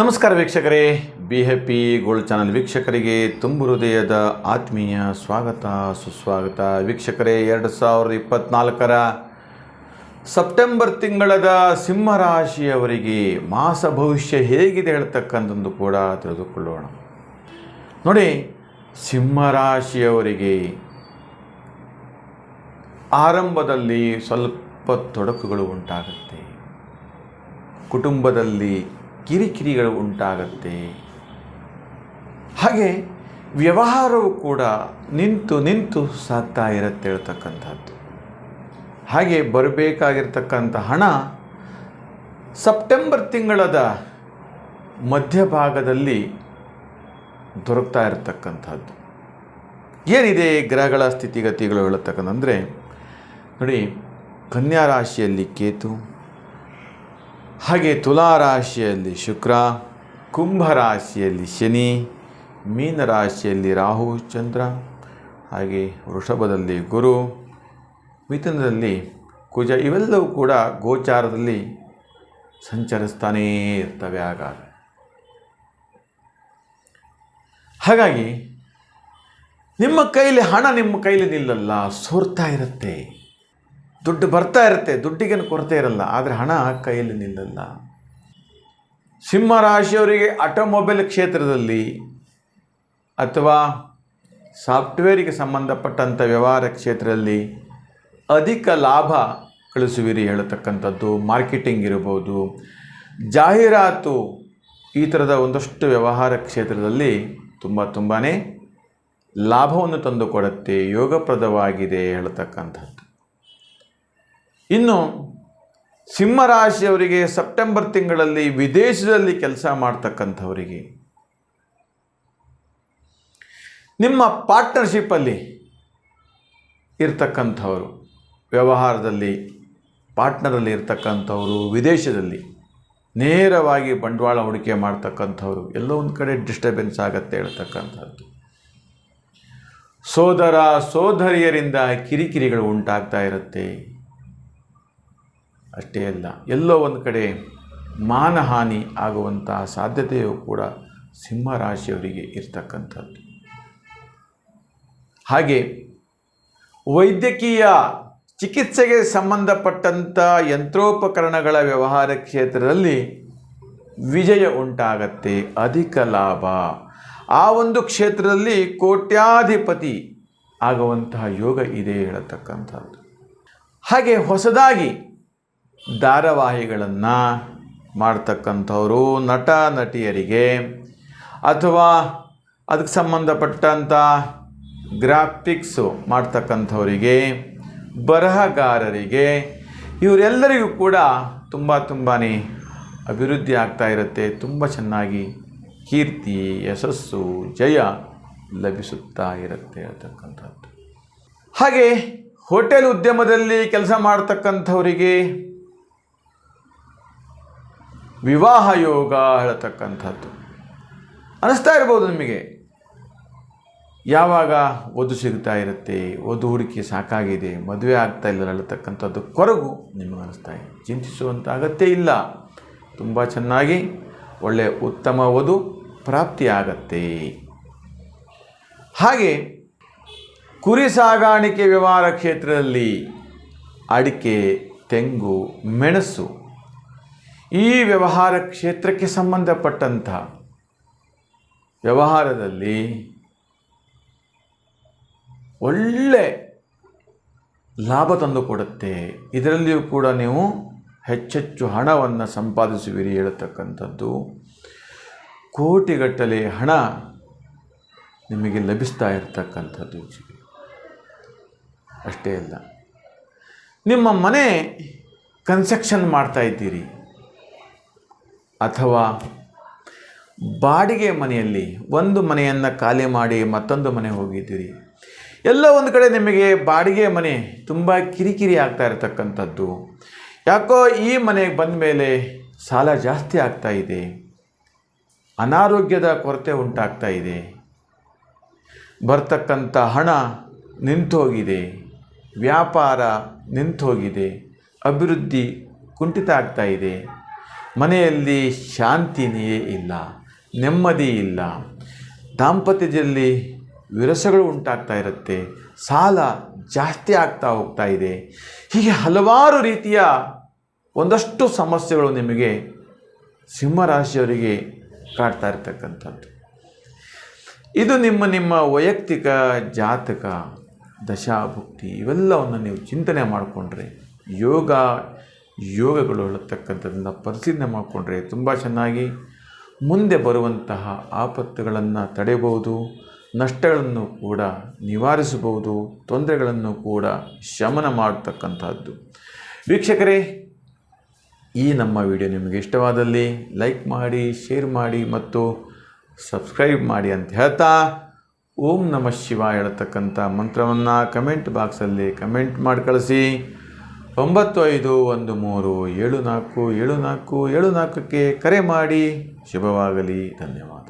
ನಮಸ್ಕಾರ ವೀಕ್ಷಕರೇ. Be happy gold channel ವೀಕ್ಷಕರಿಗೆ ತುಂಬು ಹೃದಯದ ಆತ್ಮೀಯ ಸ್ವಾಗತ, ಸುಸ್ವಾಗತ. ವೀಕ್ಷಕರೇ, ಎರಡು ಸಾವಿರದ ಇಪ್ಪತ್ತ್ನಾಲ್ಕರ ಸೆಪ್ಟೆಂಬರ್ ತಿಂಗಳದ ಸಿಂಹರಾಶಿಯವರಿಗೆ ಮಾಸ ಭವಿಷ್ಯ ಹೇಗಿದೆ ಹೇಳ್ತಕ್ಕಂಥದ್ದು ಕೂಡ ತಿಳಿದುಕೊಳ್ಳೋಣ. ನೋಡಿ, ಸಿಂಹರಾಶಿಯವರಿಗೆ ಆರಂಭದಲ್ಲಿ ಸ್ವಲ್ಪ ತೊಡಕುಗಳು ಉಂಟಾಗುತ್ತೆ. ಕುಟುಂಬದಲ್ಲಿ ಕಿರಿಕಿರಿಗಳು ಉಂಟಾಗತ್ತೆ. ಹಾಗೆ ವ್ಯವಹಾರವು ಕೂಡ ನಿಂತು ನಿಂತು ಸಾಗ್ತಾ ಇರುತ್ತೆ ಹೇಳ್ತಕ್ಕಂಥದ್ದು. ಹಾಗೆ ಬರಬೇಕಾಗಿರ್ತಕ್ಕಂಥ ಹಣ ಸೆಪ್ಟೆಂಬರ್ ತಿಂಗಳದ ಮಧ್ಯಭಾಗದಲ್ಲಿ ದೊರಕ್ತಾ ಇರತಕ್ಕಂಥದ್ದು. ಏನಿದೆ ಗ್ರಹಗಳ ಸ್ಥಿತಿಗತಿಗಳು ಹೇಳತಕ್ಕಂತಂದರೆ ನೋಡಿ, ಕನ್ಯಾ ರಾಶಿಯಲ್ಲಿ ಕೇತು ಹಾಗೆ ತುಲಾ ರಾಶಿಯಲ್ಲಿ ಶುಕ್ರ ಕುಂಭ ರಾಶಿಯಲ್ಲಿ ಶನಿ ಮೀನ ರಾಶಿಯಲ್ಲಿ ರಾಹು, ಚಂದ್ರ, ಹಾಗೆ ವೃಷಭದಲ್ಲಿ ಗುರು, ಮಿಥುನದಲ್ಲಿ ಕುಜ, ಇವೆಲ್ಲವೂ ಕೂಡ ಗೋಚಾರದಲ್ಲಿ ಸಂಚರಿಸ್ತಾನೇ ಇರ್ತವೆ ಆಗ ಹಾಗಾಗಿ ನಿಮ್ಮ ಕೈಲಿ ಹಣ ನಿಮ್ಮ ಕೈಲಿ ನಿಲ್ಲಲ್ಲ, ಸೋರ್ತಾ ಇರುತ್ತೆ. ದುಡ್ಡು ಬರ್ತಾ ಇರುತ್ತೆ, ದುಡ್ಡಿಗೇನು ಕೊರತೆ ಇರಲ್ಲ, ಆದರೆ ಹಣ ಕೈಯಲ್ಲಿ ನಿಲ್ಲಲ್ಲ ಸಿಂಹ ರಾಶಿಯವರಿಗೆ ಆಟೋಮೊಬೈಲ್ ಕ್ಷೇತ್ರದಲ್ಲಿ ಅಥವಾ ಸಾಫ್ಟ್ವೇರಿಗೆ ಸಂಬಂಧಪಟ್ಟಂಥ ವ್ಯವಹಾರ ಕ್ಷೇತ್ರದಲ್ಲಿ ಅಧಿಕ ಲಾಭ ಗಳಿಸುವಿರಿ ಹೇಳತಕ್ಕಂಥದ್ದು, ಮಾರ್ಕೆಟಿಂಗ್ ಇರ್ಬೋದು ಜಾಹೀರಾತು ಈ ಥರದ ಒಂದಷ್ಟು ವ್ಯವಹಾರ ಕ್ಷೇತ್ರದಲ್ಲಿ ತುಂಬ ತುಂಬಾ ಲಾಭವನ್ನು ತಂದುಕೊಡುತ್ತೆ, ಯೋಗಪ್ರದವಾಗಿದೆ ಹೇಳತಕ್ಕಂಥದ್ದು. ಇನ್ನು ಸಿಂಹರಾಶಿಯವರಿಗೆ ಸೆಪ್ಟೆಂಬರ್ ತಿಂಗಳಲ್ಲಿ ವಿದೇಶದಲ್ಲಿ ಕೆಲಸ ಮಾಡ್ತಕ್ಕಂಥವರಿಗೆ, ನಿಮ್ಮ ಪಾರ್ಟ್ನರ್ಶಿಪ್ಪಲ್ಲಿ ಇರ್ತಕ್ಕಂಥವರು, ವ್ಯವಹಾರದಲ್ಲಿ ಪಾರ್ಟ್ನರಲ್ಲಿ ಇರ್ತಕ್ಕಂಥವರು, ವಿದೇಶದಲ್ಲಿ ನೇರವಾಗಿ ಬಂಡವಾಳ ಹೂಡಿಕೆ ಮಾಡ್ತಕ್ಕಂಥವ್ರು, ಎಲ್ಲೋ ಒಂದು ಕಡೆ ಡಿಸ್ಟರ್ಬೆನ್ಸ್ ಆಗತ್ತೆ ಹೇಳ್ತಕ್ಕಂಥದ್ದು. ಸೋದರ ಸೋದರಿಯರಿಂದ ಕಿರಿಕಿರಿಗಳು ಉಂಟಾಗ್ತಾ ಇರುತ್ತೆ. ಅಷ್ಟೇ ಅಲ್ಲ, ಎಲ್ಲೋ ಒಂದು ಕಡೆ ಮಾನಹಾನಿ ಆಗುವಂತಹ ಸಾಧ್ಯತೆಯೂ ಕೂಡ ಸಿಂಹರಾಶಿಯವರಿಗೆ ಇರ್ತಕ್ಕಂಥದ್ದು. ಹಾಗೆ ವೈದ್ಯಕೀಯ ಚಿಕಿತ್ಸೆಗೆ ಸಂಬಂಧಪಟ್ಟಂಥ ಯಂತ್ರೋಪಕರಣಗಳ ವ್ಯವಹಾರ ಕ್ಷೇತ್ರದಲ್ಲಿ ವಿಜಯ ಉಂಟಾಗತ್ತೆ, ಅಧಿಕ ಲಾಭ. ಆ ಒಂದು ಕ್ಷೇತ್ರದಲ್ಲಿ ಕೋಟ್ಯಾಧಿಪತಿ ಆಗುವಂತಹ ಯೋಗ ಇದೆ ಹೇಳತಕ್ಕಂಥದ್ದು. ಹಾಗೆ ಹೊಸದಾಗಿ ಧಾರಾವಾಹಿಗಳನ್ನು ಮಾಡ್ತಕ್ಕಂಥವರು ನಟ, ನಟಿಯರಿಗೆ ಅಥವಾ ಅದಕ್ಕೆ ಸಂಬಂಧಪಟ್ಟಂಥ ಗ್ರಾಫಿಕ್ಸು ಮಾಡ್ತಕ್ಕಂಥವರಿಗೆ, ಬರಹಗಾರರಿಗೆ ಇವರೆಲ್ಲರಿಗೂ ಕೂಡ ತುಂಬ ತುಂಬಾ ಅಭಿವೃದ್ಧಿ ಆಗ್ತಾ ಇರುತ್ತೆ. ತುಂಬ ಚೆನ್ನಾಗಿ ಕೀರ್ತಿ, ಯಶಸ್ಸು, ಜಯ ಲಭಿಸುತ್ತಾ ಇರುತ್ತೆ ಅಂತಕ್ಕಂಥದ್ದು. ಹಾಗೆ ಹೋಟೆಲ್ ಉದ್ಯಮದಲ್ಲಿ ಕೆಲಸ ಮಾಡ್ತಕ್ಕಂಥವರಿಗೆ ವಿವಾಹ ಯೋಗ ಹೇಳತಕ್ಕಂಥದ್ದು. ಅನಿಸ್ತಾ ಇರ್ಬೋದು ನಿಮಗೆ? ಯಾವಾಗ ವಧು ಸಿಗ್ತಾ ಇರುತ್ತೆ, ವಧು ಹುಡುಕಿ ಸಾಕಾಗಿದೆ, ಮದುವೆ ಆಗ್ತಾ ಇಲ್ಲ ಹೇಳ್ತಕ್ಕಂಥದ್ದು ಕೊರಗು ನಿಮಗೆ ಅನಿಸ್ತಾ ಇದೆ. ಚಿಂತಿಸುವಂಥ ಅಗತ್ಯ ಇಲ್ಲ. ತುಂಬ ಚೆನ್ನಾಗಿ ಒಳ್ಳೆಯ ಉತ್ತಮ ವಧು ಪ್ರಾಪ್ತಿಯಾಗತ್ತೆ ಹಾಗೆ ಕುರಿ ಸಾಗಾಣಿಕೆ ವ್ಯವಹಾರ ಕ್ಷೇತ್ರದಲ್ಲಿ ಅಡಿಕೆ, ತೆಂಗು, ಮೆಣಸು ಈ ವ್ಯವಹಾರ ಕ್ಷೇತ್ರಕ್ಕೆ ಸಂಬಂಧಪಟ್ಟಂಥ ವ್ಯವಹಾರದಲ್ಲಿ ಒಳ್ಳೆ ಲಾಭ ತಂದು ಕೊಡುತ್ತೆ. ಇದರಲ್ಲಿಯೂ ಕೂಡ ನೀವು ಹೆಚ್ಚೆಚ್ಚು ಹಣವನ್ನು ಸಂಪಾದಿಸುವಿರಿ ಹೇಳತಕ್ಕಂಥದ್ದು. ಕೋಟಿಗಟ್ಟಲೆ ಹಣ ನಿಮಗೆ ಲಭಿಸ್ತಾ ಇರತಕ್ಕಂಥದ್ದು ಅಷ್ಟೇ ಅಲ್ಲ. ನಿಮ್ಮ ಮನೆ ಕನ್ಸ್ಟ್ರಕ್ಷನ್ ಮಾಡ್ತಾ ಇದ್ದೀರಿ. ಅಥವಾ ಬಾಡಿಗೆ ಮನೆಯಲ್ಲಿ ಒಂದು ಮನೆಯನ್ನು ಖಾಲಿ ಮಾಡಿ ಮತ್ತೊಂದು ಮನೆ ಹೋಗಿದ್ದೀರಿ. ಎಲ್ಲ ಒಂದು ಕಡೆ ನಿಮಗೆ ಬಾಡಿಗೆ ಮನೆ ತುಂಬ ಕಿರಿಕಿರಿ ಆಗ್ತಾ ಇರತಕ್ಕಂಥದ್ದು. ಯಾಕೋ ಈ ಮನೆಗೆ ಬಂದ ಮೇಲೆ ಸಾಲ ಜಾಸ್ತಿ ಆಗ್ತಾ ಇದೆ. ಅನಾರೋಗ್ಯದ ಕೊರತೆ ಉಂಟಾಗ್ತಾ ಇದೆ. ಬರ್ತಕ್ಕಂಥ ಹಣ ನಿಂತೋಗಿದೆ. ವ್ಯಾಪಾರ ನಿಂತೋಗಿದೆ. ಅಭಿವೃದ್ಧಿ ಕುಂಠಿತ ಆಗ್ತಾ ಇದೆ. ಮನೆಯಲ್ಲಿ ಶಾಂತಿನೇ ಇಲ್ಲ, ನೆಮ್ಮದಿ ಇಲ್ಲ. ದಾಂಪತ್ಯದಲ್ಲಿ ವಿರಸಗಳು ಉಂಟಾಗ್ತಾ ಇರುತ್ತೆ, ಸಾಲ ಜಾಸ್ತಿ ಆಗ್ತಾ ಹೋಗ್ತಾ ಇದೆ. ಹೀಗೆ ಹಲವಾರು ರೀತಿಯ ಒಂದಷ್ಟು ಸಮಸ್ಯೆಗಳು ನಿಮಗೆ ಸಿಂಹರಾಶಿಯವರಿಗೆ ಕಾಡ್ತಾ ಇರ್ತಕ್ಕಂಥದ್ದು. ಇದು ನಿಮ್ಮ ನಿಮ್ಮ ವೈಯಕ್ತಿಕ ಜಾತಕ, ದಶಾಭುಕ್ತಿ, ಇವೆಲ್ಲವನ್ನು ನೀವು ಚಿಂತನೆ ಮಾಡಿಕೊಂಡ್ರೆ ಯೋಗ ಯೋಗಗಳು ಹೇಳತಕ್ಕಂಥದ್ದನ್ನು ಪರಿಶೀಲನೆ ಮಾಡಿಕೊಂಡ್ರೆ ತುಂಬ ಚೆನ್ನಾಗಿ ಮುಂದೆ ಬರುವಂತಹ ಆಪತ್ತುಗಳನ್ನು ತಡೆಯಬಹುದು, ನಷ್ಟಗಳನ್ನು ಕೂಡ ನಿವಾರಿಸಬಹುದು, ತೊಂದರೆಗಳನ್ನು ಕೂಡ ಶಮನ ಮಾಡತಕ್ಕಂಥದ್ದು. ವೀಕ್ಷಕರೇ, ಈ ನಮ್ಮ ವಿಡಿಯೋ ನಿಮಗೆ ಇಷ್ಟವಾದಲ್ಲಿ ಲೈಕ್ ಮಾಡಿ, ಶೇರ್ ಮಾಡಿ ಮತ್ತು ಸಬ್ಸ್ಕ್ರೈಬ್ ಮಾಡಿ ಅಂತ ಹೇಳ್ತಾ ಓಂ ನಮಃ ಶಿವ ಹೇಳತಕ್ಕಂಥ ಮಂತ್ರವನ್ನು ಕಮೆಂಟ್ ಬಾಕ್ಸಲ್ಲಿ ಕಮೆಂಟ್ ಮಾಡಿ ಕಳಿಸಿ. ಒಂಬತ್ತು ಐದು ಒಂದು ಮೂರು ಏಳು ನಾಲ್ಕು ಏಳು ನಾಲ್ಕು ಏಳು ನಾಲ್ಕಕ್ಕೆ ಕರೆ ಮಾಡಿ. ಶುಭವಾಗಲಿ. ಧನ್ಯವಾದ